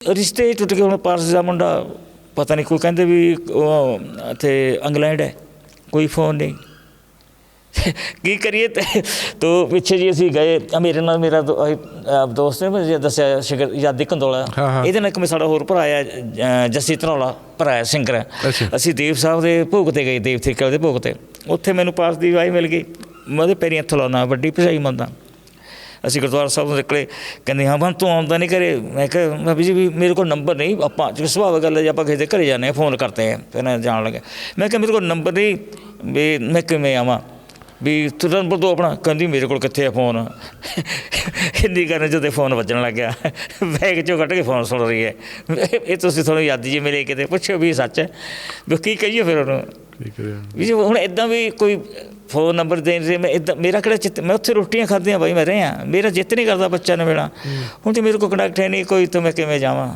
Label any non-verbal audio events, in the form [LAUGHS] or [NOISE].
ਰਿਸ਼ਤੇ ਟੁੱਟ ਗਏ ਹੁਣ ਪਾਰਸ ਦਾ ਮੁੰਡਾ ਪਤਾ ਨਹੀਂ ਕੋਈ ਕਹਿੰਦੇ ਵੀ ਉਹ ਇੱਥੇ ਇੰਗਲੈਂਡ ਹੈ ਕੋਈ ਫੋਨ ਨਹੀਂ ਕੀ ਕਰੀਏ ਤੇ ਤੋ ਪਿੱਛੇ ਜੀ ਅਸੀਂ ਗਏ ਮੇਰੇ ਨਾਲ ਮੇਰਾ ਦੋ- ਦੋਸਤ ਨੇ ਮੈਨੂੰ ਦੱਸਿਆ ਸ਼ਿਕਰ ਯਾਦੀ ਕੰਦੋਲਾ ਹਾਂ, ਹਾਂ। ਇਹਦੇ ਨਾਲ ਇੱਕ ਮੈਂ ਸਾਡਾ ਹੋਰ ਭਰਾ ਆ ਜੱਸੀ ਧਨੌਲਾ ਭਰਾ ਹੈ ਸਿੰਗਰ ਹੈ। ਅੱਛਾ। ਅਸੀਂ ਦੇਵ ਸਾਹਿਬ ਦੇ ਭੋਗ ਤੇ ਗਏ ਦੇਵ ਥੇਕੇ ਦੇ ਭੋਗ ਤੇ ਉੱਥੇ ਮੈਨੂੰ ਪਾਰਸ ਦੀ ਵਾਈ ਮਿਲ ਗਈ ਮੈਂ ਉਹਦੇ ਪੈਰੀਂ ਹੱਥ ਲਾਉਣਾ ਵੱਡੀ ਭਜਾਈ ਮੰਨਦਾ ਅਸੀਂ ਗੁਰਦੁਆਰਾ ਸਾਹਿਬ ਤੋਂ ਨਿਕਲੇ, ਕਹਿੰਦੇ, ਹਾਂ ਬੰਦ ਤੂੰ ਆਉਂਦਾ ਨਹੀਂ ਘਰੇ। ਮੈਂ ਕਿਹਾ ਮੈਂ ਵੀ ਜੀ, ਵੀ ਮੇਰੇ ਕੋਲ ਨੰਬਰ ਨਹੀਂ, ਆਪਾਂ ਜਿਵੇਂ ਸੁਭਾਵਿਕ ਗੱਲ ਹੈ, ਜੇ ਆਪਾਂ ਕਿਸੇ ਦੇ ਘਰੇ ਜਾਂਦੇ ਹਾਂ, ਫੋਨ ਕਰਦੇ ਹਾਂ। ਫਿਰ ਮੈਂ ਜਾਣ ਲੱਗਾ ਮੈਂ ਕਿਹਾ, ਮੇਰੇ ਕੋਲ ਨੰਬਰ ਨਹੀਂ, ਵੀ ਮੈਂ ਕਿਵੇਂ ਆਵਾਂ? ਵੀ ਤੂੰ ਨੰਬਰ ਦੋ ਆਪਣਾ ਕਹਿੰਦੀ, ਮੇਰੇ ਕੋਲ ਕਿੱਥੇ ਆ ਫੋਨ? [LAUGHS] ਹਿੰਦੀ ਕਰਨ ਜਦੋਂ ਫੋਨ ਵੱਜਣ ਲੱਗਿਆ ਬੈਗ ਚੋਂ ਕੱਢ ਕੇ ਫੋਨ ਸੁਣ ਰਹੀ ਹੈ। ਇਹ ਤੁਸੀਂ ਤੁਹਾਨੂੰ ਯਾਦੀ ਜੀ ਮਿਲੇ ਕਿਤੇ ਪੁੱਛੋ ਵੀ ਸੱਚ ਹੈ। ਵੀ ਕੀ ਕਹੀਏ ਫਿਰ ਉਹਨੂੰ? ਵੀ ਜੇ ਹੁਣ ਇਦਾਂ ਵੀ ਕੋਈ ਫੋਨ ਨੰਬਰ ਦੇਣ ਦੇ ਮੈਂ ਇਦਾਂ ਮੇਰਾ ਕਿਹੜਾ ਚਿੱਤ ਮੈਂ ਉੱਥੇ ਰੋਟੀਆਂ ਖਾਧੀਆਂ ਬਾਈ ਮੈਂ ਰਿਹਾ ਮੇਰਾ ਜਿੱਤ ਨਹੀਂ ਕਰਦਾ ਬੱਚਾ ਨੂੰ ਮਿਲਾਂ ਹੁਣ ਤੇ ਮੇਰੇ ਕੋਲ ਕੰਟੈਕਟ ਹੈ ਨਹੀਂ ਕੋਈ ਤਾਂ ਮੈਂ ਕਿਵੇਂ ਜਾਵਾਂ?